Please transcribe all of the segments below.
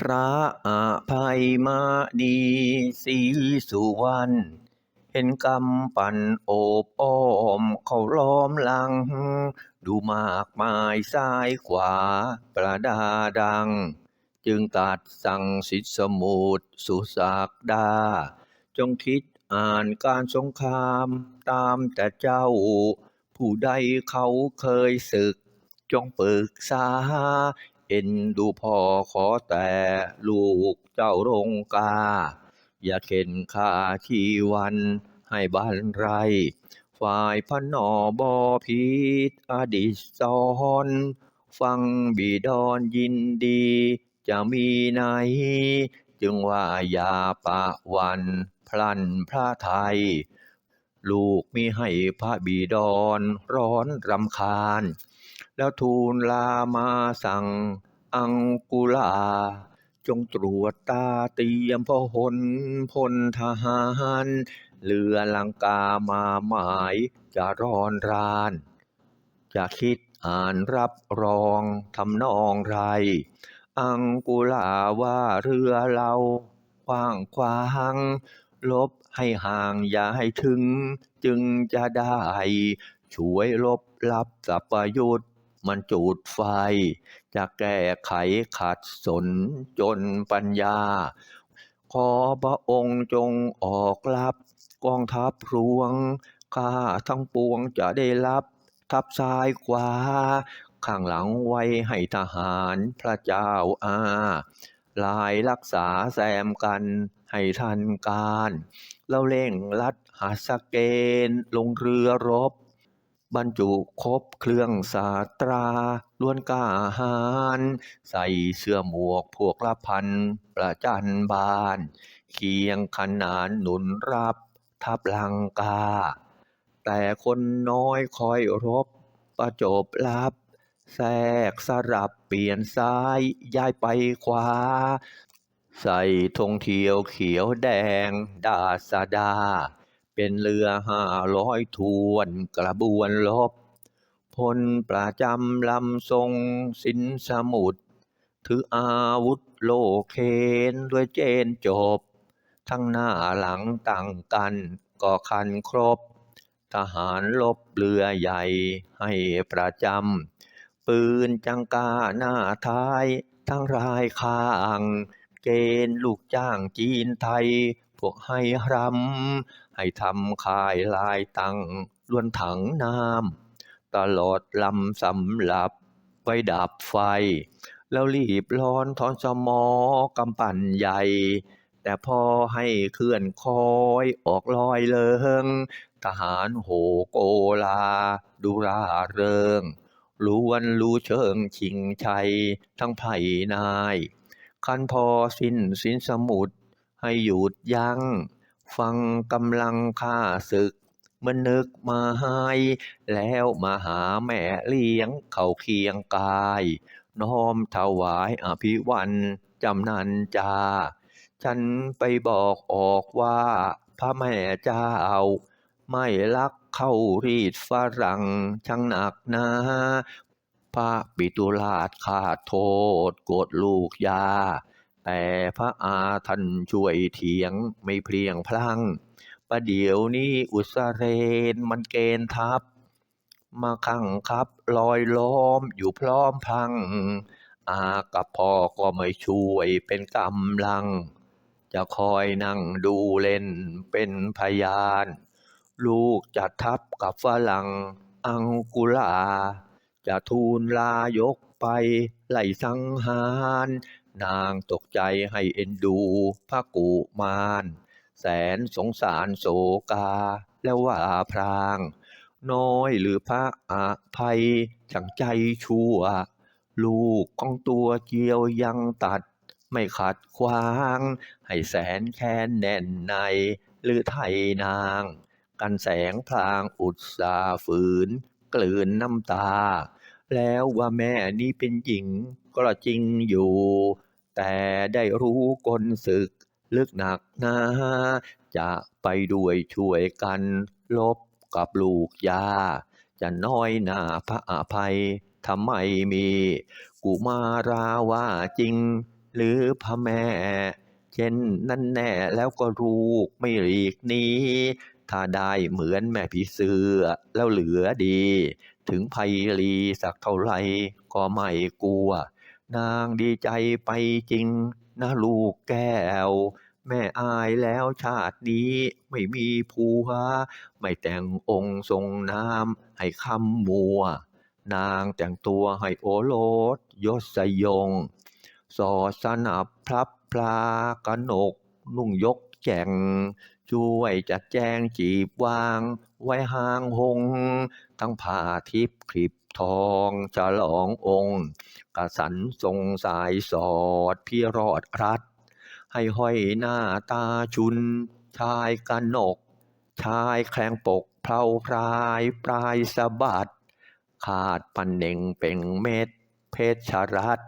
พระอภัยมาดีศรีสุวรรณเห็นกำปั่นโอบอ้อมเขาล้อมหลัง ดูมากมายซ้ายขวาประดาดัง จึงตัดสั่งสิทธิสมุดสุสักดา จงคิดอ่านการสงครามตามแต่เจ้า ผู้ใดเขาเคยศึก จงปรึกษา เอ็นดูพ่อขอแต่ลูกเจ้ารงกา อย่าเข็นค่าชีวันให้บ้านไร ฝ่ายพระนอบอพิษอดิศรฟังบีดอนยินดี จะมีไหน จึงว่าอย่าปะวันพลันพระไทย ลูกมิให้พระบิดรร้อนรำคาญ แล้วทูลลามาสั่ง อังกุลา จงตรวจตาเตรียมพหนพลทหารเรือลังกามาหมายจะร้อนราน จะคิดอ่านรับรองทำนองไร อังกุลาว่าเรือเรากว้างขวางลบให้ห่างอย่าให้ถึง จึงจะได้ ช่วยลบลับสัพยุทธ มันจูดไฟ จะแก้ไขขัดสนจนปัญญา ขอพระองค์จงออกรับกองทัพรวงข้าทั้งปวงจะได้รับทัพซ้ายขวาข้างหลังไว้ให้ทหารพระเจ้าอาลายรักษาแซมกันให้ทันการ แล้วเร่งลัดหาสเกณฑ์ลงเรือรบ บรรจุครบเครื่องสาตราล้วนกาหาญใส่เสื้อหมวกพวกละพัน ประจันบาน เคียงขนานหนุนรับทับลังกา แต่คนน้อยคอยรบ ประจบลับ แทรกสลับเปลี่ยนซ้ายย้ายไปขวา ใส่ธงเทียวเขียวแดงดาสดา เป็นเรือห้าร้อยทวนกระบวนลบ พลประจำลำทรงสินสมุทรถืออาวุธโลเคนด้วยเจนจบ ทั้งหน้าหลังตั้งกันก็คันครบ ทหารลบเรือใหญ่ให้ประจำ ปืนจังกาหน้าท้าย ทั้งรายข้างเกณฑ์ลูกจ้างจีนไทย พวกให้รำให้ทำคายลายตังล้วนถังน้ำตลอดลำสำหรับไว้ดับไฟ แล้วรีบร้อนถอนสมอกำปั่นใหญ่ แต่พอให้เคลื่อนคอยออกลอยเลิง ทหารโหโกลา ดูราเริงล้วนรู้เชิงชิงชัย ทั้งไผ่นาย คันพอสิ้นสินสมุทรให้หยุดยัง้ง ฟังกำลังข้าศึกมื่อนึกมาหายแล้วมาหาแม่เลี้ยงเข้าเคียงกาย น้อมถวายอภิวันจำนันจา ฉันไปบอกออกว่า พระแม่เจ้า ไม่รักเข้ารีดฝรั่งช่างหนักนาพระปิตุราชขาดโทษ โกรธลูกยา แต่พระอาท่านช่วยเถียงไม่เพลียงพลังประเดี๋ยวนี้อุสเรนมันเกณฑ์ทัพมาขังครับลอยล้อมอยู่พร้อมพัง อากับพ่อก็ไม่ช่วยเป็นกำลัง จะคอยนั่งดูเล่นเป็นพยาน ลูกจะทับกับฝรั่งอังกุลา จะทูลลายกไปไล่สังหาร นางตกใจให้เอ็นดูพระกุมาร แสนสงสารโศกา แล้วว่าพราง น้อยหรือพระอภัยช่างใจชั่ว ลูกของตัวเจียวยังตัด ไม่ขัดขวาง ให้แสนแค้นแน่นใน หรือไทยนาง กันแสงพลางอุตสาฝืน กลืนน้ำตา แล้วว่าแม่นี้เป็นหญิงก็จริงอยู่ แต่ได้รู้กลศึก ลึกหนักนาจะไปด้วยช่วยกันลบกับลูกยา จะน้อยหน้าพระอภัยทำไมมีกุมาราว่าจริง หรือพระแม่ เช่นนั่นแน่แล้วก็ลูกไม่หลีกนี้ ถ้าได้เหมือนแม่ผีเสื้อแล้วเหลือดี ถึงภัยรีสักเท่าไหรก็ไม่กลัว นางดีใจไปจริงนะลูกแก้ว แม่อายแล้วชาตินี้ไม่มีผัวไม่แต่งองค์ทรงน้ำให้คำมัว นางแต่งตัวให้โอโลดยศยง สอดสนับพลับพลากนกนุ่งยกแจงช่วยจัดแจงจีบวาง ไว้ห่างหง ทั้งผ้าทิพย์คลิป ทองฉลององค์กสันทรงสายสอดพี่รอดรัด ให้ห้อยหน้าตาชุน ชายกันก ชายแคลงปกเพลาพรายปลายสะบัด ขาดปันเน่งเป่งเม็ด เพชรชรัต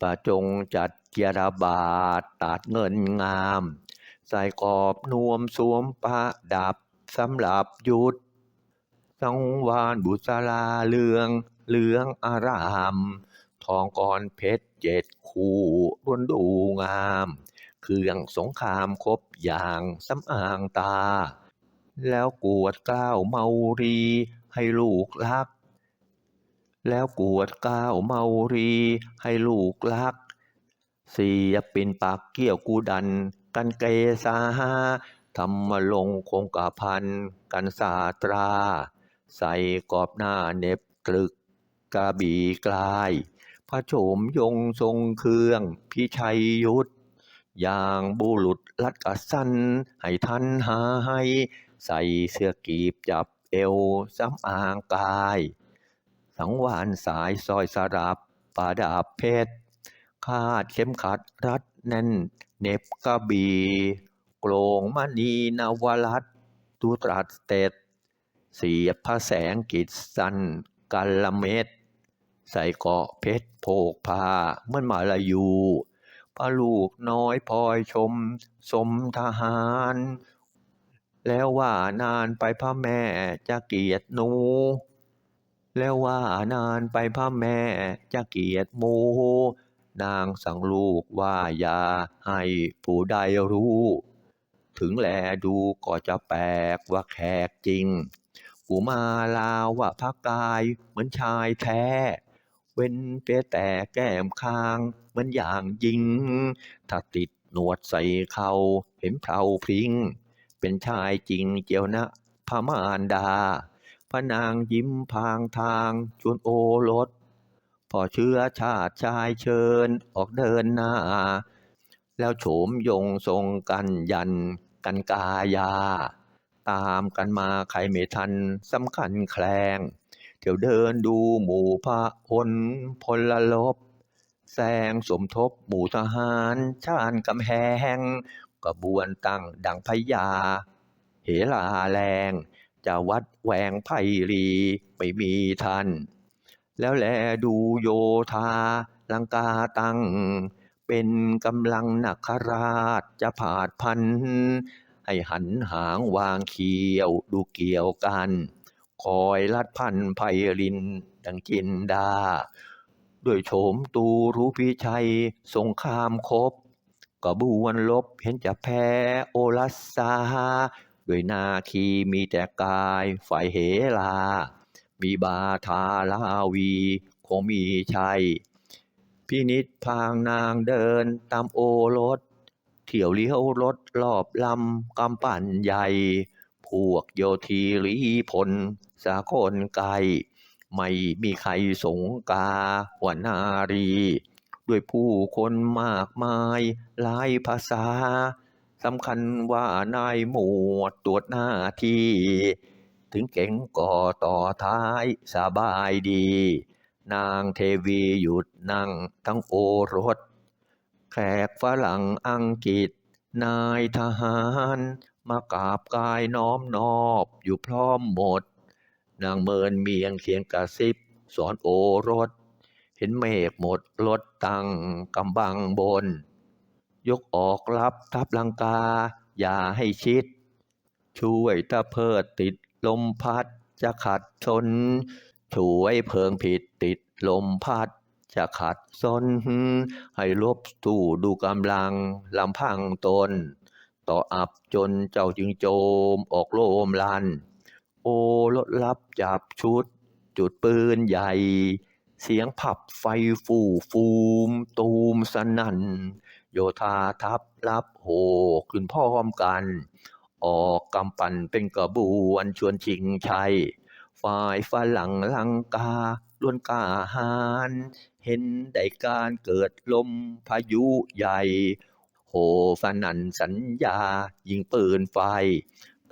ประจงจัดเกียรบาทตัดเงินงาม ใส่กรอบนวมสวมประดับสำหรับยุทธ สังวานบุษราเลืองเหลืองอาราม ทองกรเพชรเจ็ดคู่รวนดูงาม เครื่องสงครามครบอย่างสำอางตา แล้วกวดกล้าวเมารีให้ลูกรัก แล้วกวดกล้าวเมารีให้ลูกรักเสียปินปากเกี้ยวกูดัน กันเกษาธรรมลงคงกะพัน กันสาตรา ใส่กอบหน้าเน็บกลึกกระบี่กลาย พระโฉมยงทรงเครื่องพิชัยยุทธอย่างบุรุษลัดกะสันให้ท่านหายใส่เสื้อกีบจับเอวสำอางกาย สังวานสายซอยสลับปาดาบเพชรคาดเข็มขัดรัดแน่นเน็บกระบี่โกลงมณีนวรัตตุตรัสเตด เสียพระแสงกิจสันกัลละเม็ดใส่เกาะเพชรโพกพาเมือนมาลายูพระลูกน้อยพลอยชม สมทหาร แล้วว่านานไปพระแม่จะเกลียดหนู แล้วว่านานไปพระแม่จะเกลียดหมูนางสั่งลูกว่าอย่าให้ผู้ใดรู้ ถึงแลดูก็จะแปลกว่าแขกจริง กูมาลาว่าพระกาย เหมือนชายแท้ เว้นเพียแต่แก้มคางเหมือนอย่างยิง ถ้าติดหนวดใส่เขาเห็นเพลาพริ้ง เป็นชายจริงเจียวนะพระมารดา พระนางยิ้มพางทางชวนโอรสพอเชื้อชาติชายเชิญออกเดินหน้า แล้วโฉมยงทรงกันยันกันกายา ตามกันมาใครไม่ทันสำคัญแคลง เที่ยวเดินดูหมู่พระพลพลลบแซงสมทบหมู่ทหารชาญกำแหงกระบวนตั้งดังพญาเหลาแรงจะวัดแหวงไพรีไม่มีทัน แล้วแลดูโยธาลังกาตั้ง เป็นกำลังนักราชจะผาดพัน ให้หันหางวางเขียวดูเกี่ยวกัน คอยลัดพันไพรินดังจินดา ด้วยโฉมตูรู้พิชัยสงครามครบก็บวนลบเห็นจะแพ้โอลัสซาด้วยนาคีมีแต่กายฝ่ายเหลา มีบาทาลาวีคงมีชัยพินิษพางนางเดินตามโอรส เที่ยวเลี้ยวรถรอบลำกำปั่นใหญ่ พวกโยธีรีพลสาคนไกลไม่มีใครสงกาว่านารี ด้วยผู้คนมากมายหลายภาษาสำคัญว่านายหมวดตรวจหน้าที่ ถึงเก่งก็ต่อท้ายสบายดี นางเทวีหยุดนั่งทั้งโอรส ขกฝรั่งอังกฤษ นายทหาร มากราบกายน้อมนอบอยู่พร้อมหมด นางเมินเมียงเคียงกระซิบ สอนโอรส เห็นเมฆหมดรถตั้งกำบังบน ยกออกรับทับลังกา อย่าให้ชิด ช่วยตะเพิดติดลมพัดจะขัดชน ช่วยเพิงผิดติดลมพัด จะขัดสน ให้ลบสู้ดูกำลังลำพังตน ต่ออับจนเจ้าจึงโจมออกโลมลัน โอลดลับจับชุด จุดปืนใหญ่ เสียงผับไฟฟูฟูม ตูมสนั่น โยธาทัพรับโหขึ้นพร้อมกัน ออกกำปั่นเป็นกระบวนชวนชิงชัยฝ่ายฝรั่งลังกาล้วนกาหาญ เห็นได้การเกิดลมพายุใหญ่ โหสนันสัญญา ยิงปืนไฟ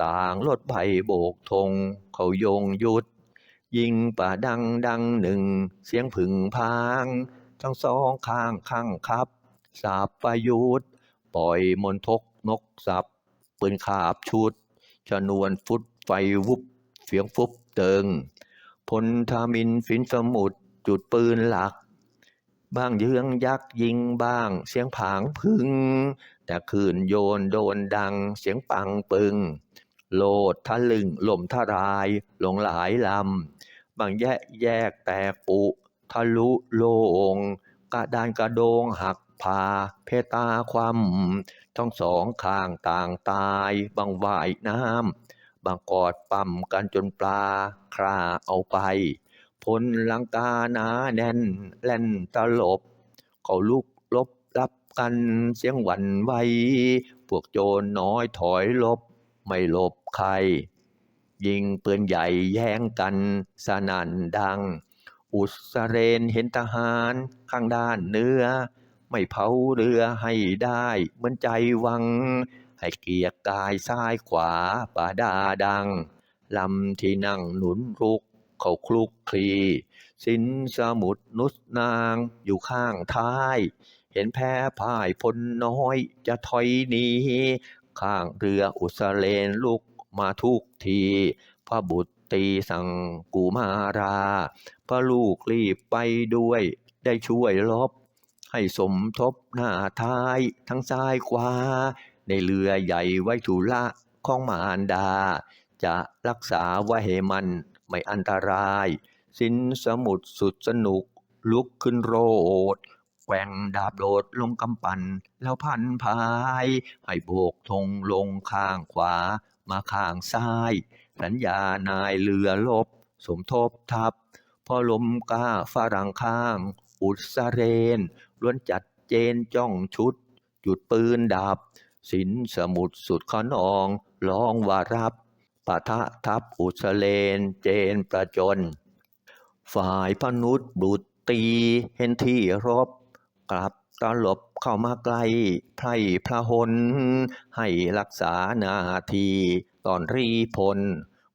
ต่างรถไฟโบกธงเขายงยุด ยิงป่าดังดังหนึ่ง เสียงผึ่งพาง ทั้งสองข้างข้างครับ สาบประยุทธ์ปล่อยมนทกนกสับปืนขาบชุด ชนวนฟุตไฟวุบเสียงฟุบเติงพลทามินฟินสมุทรจุดปืนหลัก บ้างเยื้องยักยิงบ้าง เสียงผางพึ่งแต่คืนโยนโดนดัง เสียงปังปึง โลดทะลึงหล่มทลาย หลงหลายลำบางแยกแยกแตกปุทะลุโลงกระดานกระโดงหักพาเพตาความทั้งสองข้างต่างตาย บางว่ายน้ำบางกอดปั่มกันจนปลาคราเอาไป พลลังกาหนาแน่นแล่นตลบ เขาลุกลบรับกันเสียงหวั่นไหวพวกโจรน้อยถอยลบ ไม่ลบใคร ยิงปืนใหญ่แย่งกันสนั่นดัง อุสเรนเห็นทหารข้างด้านเนื้อ ไม่เผาเรือให้ได้เหมือนใจวัง ให้เกียรกายซ้ายขวาป่าดาดังลำที่นั่งหนุนรุก เขาคลุกคลี สินสมุทรนุสนางอยู่ข้างท้าย เห็นแพ้พ่ายพลน้อยจะถอยหนีข้างเรืออุสเลนลุกมาทุกทีพระบุตรตีสั่งกูมาราพระลูกรีบไปด้วย ได้ช่วยลบ ให้สมทบหน้าท้ายทั้งซ้ายขวาในเรือใหญ่ไว้ทุละของมารดา จะรักษาไว้ให้มัน ไม่อันตราย สินสมุทรสุดสนุก ลุกขึ้นโรดแกว่งดาบโดดลงกำปั่นแล้วพันพาย ให้โบกธงลงข้างขวา มาข้างซ้าย สัญญานายเรือลบ สมทบทัพ พอลมกล้าฝรั่งข้าง อุสเรนล้วนจัดเจนจ้องชุด จุดปืนดับ สินสมุทรสุดขนอง ร้องว่ารับ ปะทะทัพอุสเลน เจนประจน ฝ่ายพนุษย์บุตรตีเห็นที่รบ กลับตลบเข้ามาใกล้ไพรพระหนให้รักษาหนาทีตอนรีพล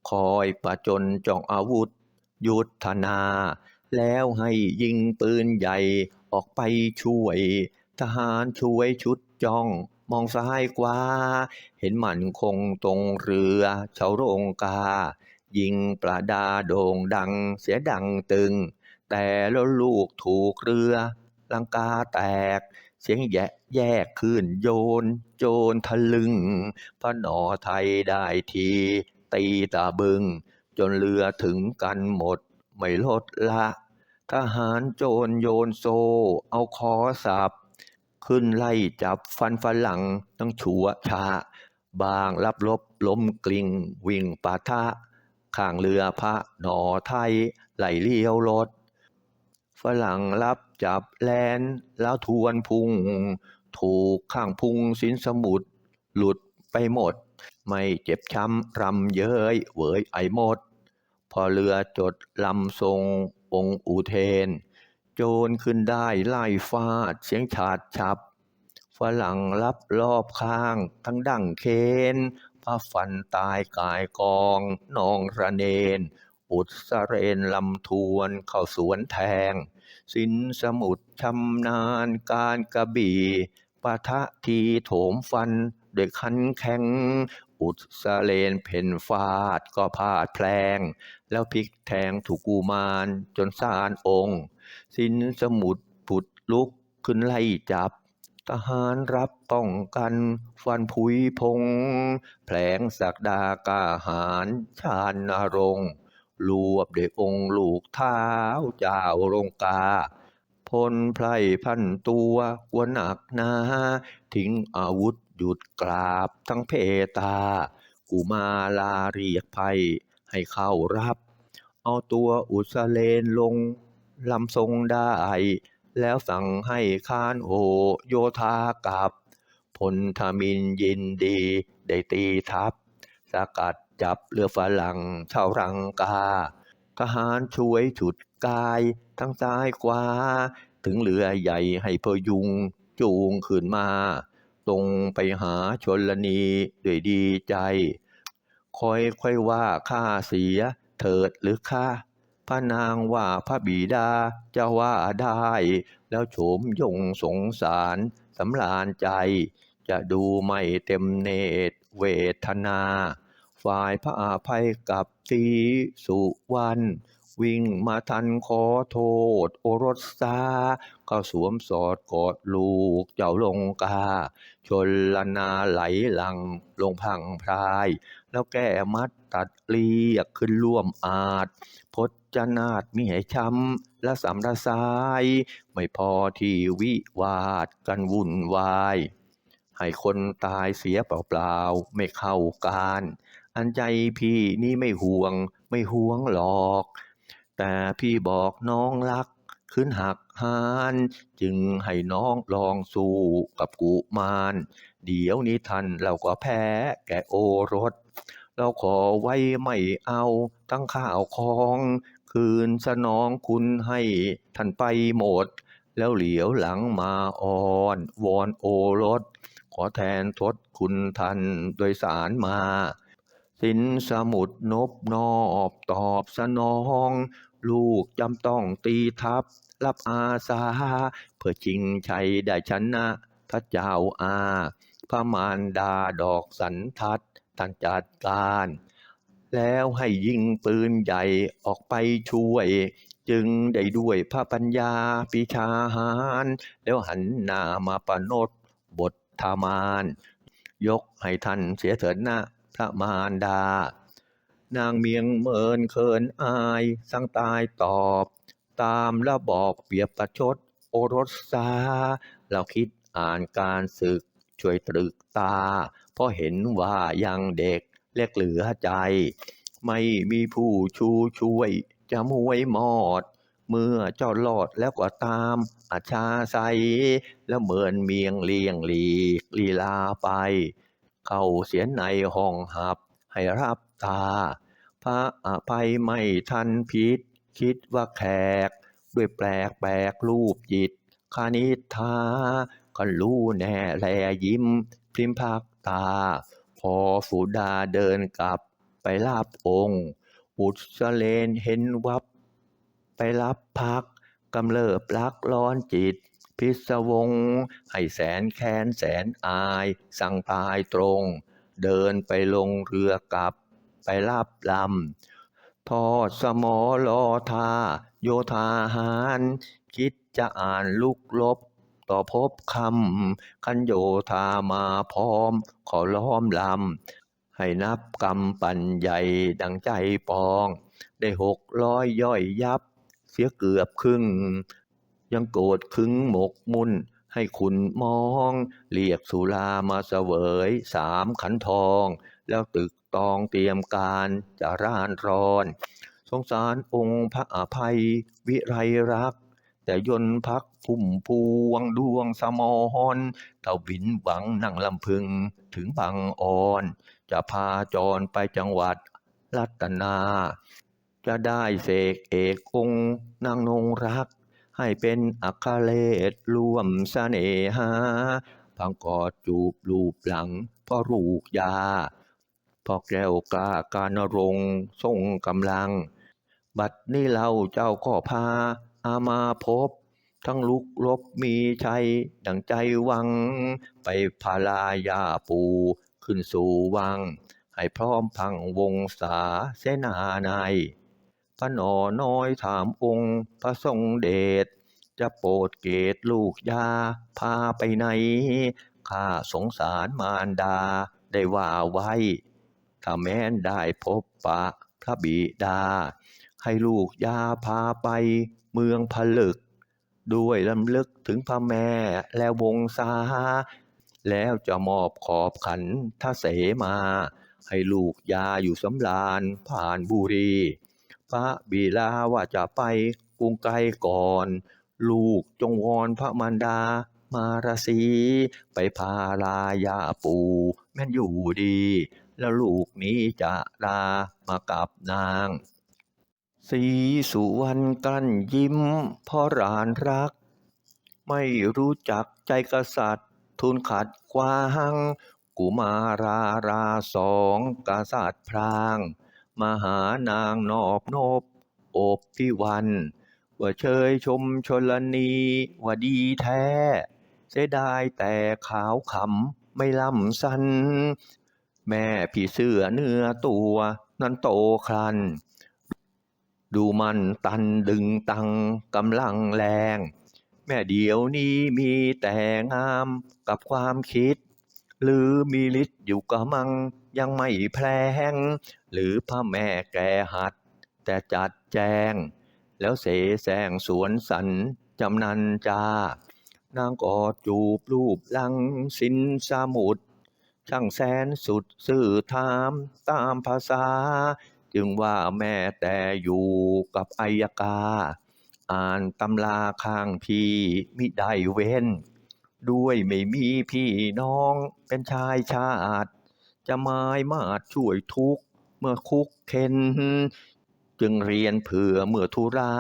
คอยประจนจ้องอาวุธ ยุทธนา แล้วให้ยิงปืนใหญ่ออกไปช่วย ทหารช่วยชุดจ้อง มองซ้ายขวาเห็นมันคงตรงเรือเฉาโรงกา ยิงประดาโด่งดังเสียดังตึง แต่แล้วลูกถูกเรือลังกาแตก เสียงแยะแยกขึ้นโยน โจรทะลึง พระหนอไทยได้ที ตีตาบึง จนเรือถึงกันหมด ไม่ลดละ ทหารโจรโยนโซ เอาคอสับ ขึ้นไล่จับฟันฝรั่งตั้งชัวชาบางรับลบล้มกลิ้งวิ่งปะทะข้างเรือพระหนอไทยไหลเลี้ยวรถ ฝรั่งรับจับแลนแล้วทวนพุง ถูกข้างพุงสินสมุทรหลุดไปหมด ไม่เจ็บช้ำรำเย้ยเหวยไอหมด พอเรือจดลำทรงองค์อุเทน โจรขึ้นได้ไล่ฟาดเสียงฉาดฉับฝรั่งรับรอบข้าง ทั้งดั้งเคนพระฟันตายกายกองนองระเนน อุสเรนลำทวนเข้าสวนแทง สินสมุทรชำนาญการกระบี่ปะทะทีโถมฟันด้วยคันแข็ง อุสเรนเพ่นฟาดก็พาดแพลง แล้วพลิกแทงถูกกูมารจนสานองค์ สินสมุทรผุดลุกขึ้นไล่จับ ทหารรับป้องกันฟันผุยพง แผลงศักดากาหารชาญนรงค์รวบเด้วยองค์ลูกเท้าเจ้ารงกาพลไพรพันตัวกวหนักหนาทิ้งอาวุธหยุดกราบทั้งเพตา กุมาลาเรียกภัยให้เข้ารับ เอาตัวอุสเลนลง ลำทรงได้แล้วสั่งให้คานโหโยธากับพลธมินยินดี ได้ตีทัพ สกัดจับเรือฝรั่งชาวรังกา ทหารช่วยฉุดกายทั้งซ้ายขวาถึงเรือใหญ่ให้พยุงจูงขึ้นมาตรงไปหาชนลนีด้วยดีใจ คอยค่อยว่าข้าเสียเถิดหรือข้า พระนางว่าพระบิดาจะว่าได้ แล้วโฉมยงสงสารสำลานใจ จะดูไม่เต็มเนตรเวทนา ฝ่ายพระอาภัยกับสีสุวรรณวิ่งมาทันขอโทษ โอรสซาก็สวมสอดกอดลูกเจ้าลงกา ชนลนาไหลหลังลงพังพราย แล้วแก้มัดตัดเลียกขึ้นร่วมอาจ พจนาฏมีให้ช้ำและสำระสาย ไม่พอที่วิวาดกันวุ่นวาย ให้คนตายเสียเปล่าๆ ไม่เข้าการ อันใจพี่นี่ไม่ห่วงไม่ห่วงหรอก แต่พี่บอกน้องรักขึ้นหักหานจึงให้น้องลองสู้กับกุมาร เดี๋ยวนี้ท่านเราก็แพ้แกโอรส เราขอไว้ไม่เอาทั้งข้าวของ คืนสนองคุณให้ท่านไปหมด แล้วเหลียวหลังมาอ่อนวอนโอรส ขอแทนทดคุณท่านโดยสารมา สินสมุดนบนอบตอบสนอง ลูกจำต้องตีทัพรับอาสา เพื่อชิงชัยได้ชนะพระเจ้าอา พระมารดาดอกสันทัด ท่านจัดการ แล้วให้ยิงปืนใหญ่ออกไปช่วย จึงได้ด้วยพระปัญญาปิชาหารแล้วหันหน้ามาประนดบทธามาน ยกให้ท่านเสียเถิดนะพระมารดา นางเมียงเมินเคินอายสังตายตอบ ตามแล้วบอกเปรียบประชดโอรสสาเราคิดอ่านการศึกช่วยตรึกตา เพราะเห็นว่ายังเด็กเล็กเหลือใจ ไม่มีผู้ชูช่วย จะมวยมอด เมื่อเจ้ารอดแล้วก็ตามอาชาใสแล้วเหมือนเมียงเลียงหลีกลีลาไป เข้าเสียในห้องหับ ให้รับตา พระอภัยไม่ทันพิษ คิดว่าแขก ด้วยแปลกแปลกรูปจิตคานิทาก็รู้แน่แลยิ้ม พริมพัก ตา พอฝูดาเดินกลับไปรับองค์ อุสเลนเห็นวับ ไปรับพักกำเริบรักร้อนจิต พิศวง ให้แสนแค้นแสนอาย สั่งตายตรง เดินไปลงเรือกลับ ไปรับลำทอดสมอลอทา โยธาหาร คิดจะอ่านลุกลบ ต่อพบคำคันโยธามาพร้อม ขอล้อมลำให้นับกำปั่นใหญ่ดังใจปอง ได้หกร้อยย่อยยับ เสียเกือบครึ่ง ยังโกรธขึงหมกมุ่น ให้คุณมองเรียกสุรามาเสวยสามขันทอง แล้วตึกตองเตรียมการจะร่านรอน สงสารองค์พระอภัยวิไรรัก แต่ยนพักพุ่มพวงดวงสมอนเท่าบินหวังนั่งลำพึงถึงบางอ่อน จะพาจรไปจังหวัดรัตนา จะได้เสกเอกองนางนงรัก ให้เป็นอัคเลศร่วมเสน่หาพังกอดจูบลูบหลังพ่อรูกยาพอแก้วกล้าการรงค์ทรงกำลัง บัดนี้เราเจ้าก็พา อามาพบ ทั้งลุกลบมีชัย ดังใจวัง ไปพาลายาปูขึ้นสู่วัง ให้พร้อมพังวงศาเสนาในาพระหนอน้อยถามองค์พระทรงเดชจะโปรดเกตลูกยาพาไปไหนข้าสงสารมารดาได้ว่าไว้ ถ้าแม้นได้พบปะพระบิดา ให้ลูกยาพาไป เมืองผลึก ด้วยลำลึกถึงพระแม่และวงศาแล้วจะมอบขอบขันทเสมา ให้ลูกยาอยู่สำราญผ่านบุรี พระบิลาว่าจะไปกรุงไกลก่อน ลูกจงวอนพระมารดา มาราศีไปพาลายาปูแม่นอยู่ดี แล้วลูกนี้จะลามากับนาง สีสุวรรณกั้นยิ้มเพราะรานรัก ไม่รู้จักใจกษัตริย์ทูลขัดขวางกุมาราราสองกษัตริย์พราง มหานางนอบนบโอบพิวันว่าเชยชมชลนีว่าดีแท้ เสียดายแต่ขาวขำไม่ล่ำสัน แม่พี่เสื้อเนื้อตัวนั้นโตครัน ดูมันตันดึงตังกำลังแรง แม่เดียวนี้มีแต่งามกับความคิด หรือมีฤทธิ์อยู่กะมังยังไม่แพลง หรือพระแม่แกหัด แต่จัดแจง แล้วเสแสร้งสวนสันจำนันจานางกอดจูบรูปลังสินสมุดช่างแสนสุดสื่อถามตามภาษา จึงว่าแม่แต่อยู่กับอายกา อ่านตำราข้างพี่มิได้เว้น ด้วยไม่มีพี่น้องเป็นชายชาติจะไม้มาดช่วยทุกข์เมื่อคุกเข็นจึงเรียนเผื่อเมื่อธุระ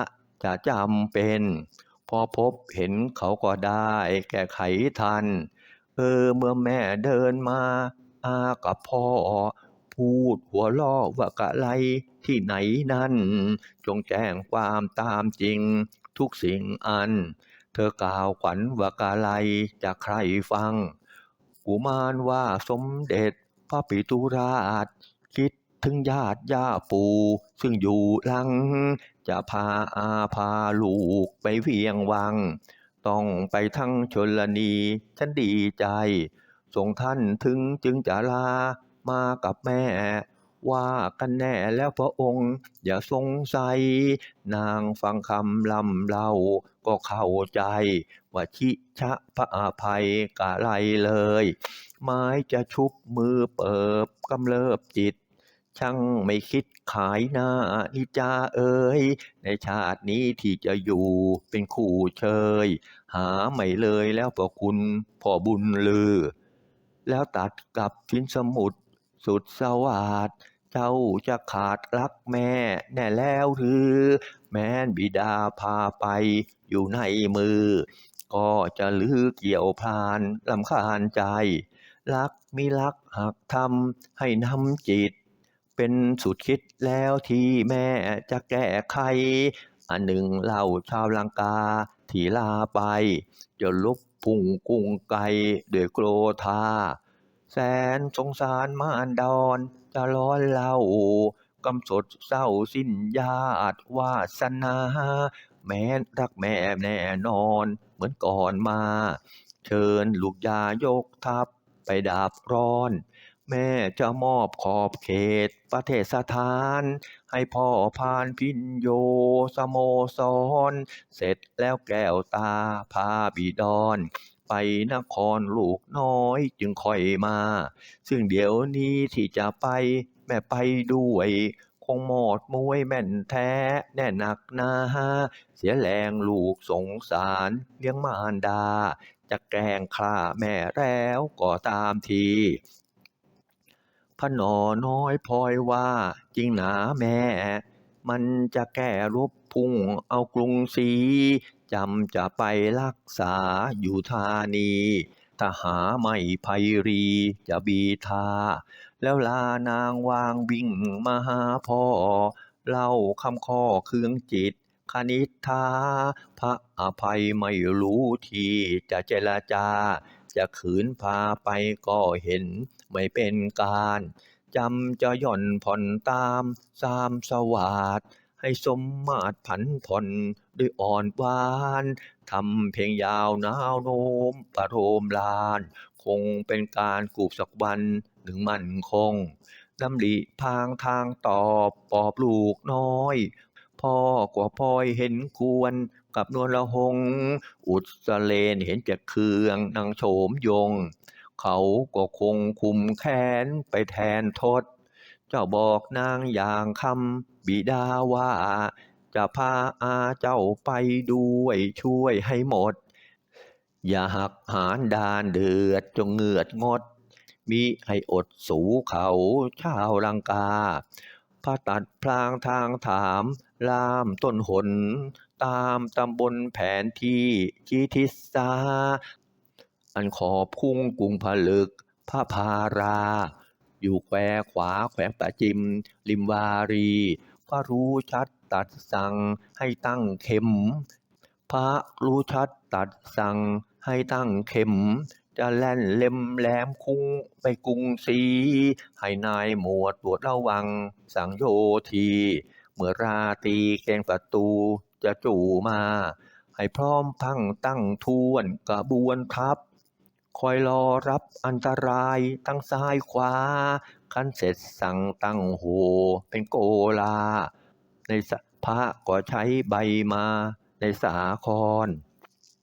จะจำเป็น พอพบเห็นเขาก็ได้แก้ไขทัน เออเมื่อแม่เดินมาอากับพ่อ พูดหัวล้อว่ากะไรที่ไหนนั่น จงแจ้งความตามจริงทุกสิ่งอัน เธอกล่าวขวัญว่ากะไรจะใครฟัง กุมารว่าสมเด็จพระปิตุราช คิดถึงญาติย่าปู่ซึ่งอยู่ลัง จะพาอาพาลูกไปเวียงวัง ต้องไปทั้งชนลนีฉันดีใจส่งท่านถึงจึงจะลา มากับแม่ ว่ากันแน่แล้วพระองค์ อย่าสงสัย นางฟังคำลำเล่าก็เข้าใจ ว่าชิชะพระอภัยกะไรเลย ไม้จะชุบมือเปิบกำเริบจิตช่างไม่คิดขายหน้านิจาเอ่ยในชาตินี้ที่จะอยู่เป็นคู่เชย หาไม่เลยแล้วพอคุณพ่อบุญลือ แล้วตัดกับพินสมุทร สุดสวัสดเจ้าจะขาดรักแม่แน่แล้วหรือ แม้บิดาพาไปอยู่ในมือ ก็จะลือเกี่ยวพานลำคาญใจ รักมิรักหักทำให้นำจิต เป็นสุดคิดแล้วที่แม่จะแก้ไขอันหนึ่งเล่าชาวลังกาที่ลาไป จะลบพุงกุ้งไก่ด้วยโกรธา แสนสงสารมารดอนจะร้อนเล่ากำสดเศร้าสิ้นญาติวาสนา แม้รักแม่แน่นอนเหมือนก่อนมา เชิญลูกยายกทัพไปดาบร้อน แม่จะมอบขอบเขตประเทศทาน ให้พ่อพานพินโยสโมสร เสร็จแล้วแก้วตาพาบิดอน ไปนครลูกน้อยจึงค่อยมา ซึ่งเดี๋ยวนี้ที่จะไป แม่ไปด้วย คงหมดมวยแม่นแท้ แน่หนักหนาเสียแรงลูกสงสารเลี้ยงมารดา จะแกล้งฆ่าแม่แล้วก็ตามทีพระนอน้อยพลอยว่าจริงหนาแม่ มันจะแก้รบพุ่งเอากรุงศรี จำจะไปรักษาอยู่ธานีถ้าหาไม่ไพรีจะบีทา แล้วลานางวางวิ่งมาหาพ่อ เล่าคำข้อเครื่องจิต คณิธาพระอภัยไม่รู้ที่จะเจรจา จะขืนพาไปก็เห็นไม่เป็นการจำจะย่อนผ่อนตามสามสวาด ให้สมมาตรผันผ่อนด้วยอ่อนหวานทำเพลงยาวนาวโน้มประโรมลาน คงเป็นการกูบสักวันหนึ่งมั่นคงดำริพางทางตอบปอบลูกน้อยพ่อกว่าพลอยเห็นควรกับนวลละหง อุดสเลนเห็นจะเคืองนางโฉมยง เขาก็คงคุมแขนไปแทนทศ เจ้าบอกนางอย่างคำบิดาว่า จะพาอาเจ้าไปด้วยช่วยให้หมด อย่าหักหานดานเดือดจงเงือดงดมิให้อดสูเขาชาวลังกาพระตัดพลางทางถามลามต้นหน ตามตำบลแผนที่จีทิสาอันขอพุ่งกุงผลึกพระพารา อยู่แควขวาแขวงประจิม ริมวารี พระรู้ชัดตัดสั่งให้ตั้งเข็ม พระรู้ชัดตัดสั่งให้ตั้งเข็ม จะแล่นเล็มแหลมคุ้งไปกรุงศรีให้นายหมวดตรวจระวัง สั่งโยที เมื่อราตรีแกงประตูจะจู่มา ให้พร้อมพังตั้งทวนกระบวนทัพ คอยรอรับอันตรายทั้งซ้ายขวา คันเสร็จสั่งตั้งโหเป็นโกลา ในสภะก็ใช้ใบมาในสาคร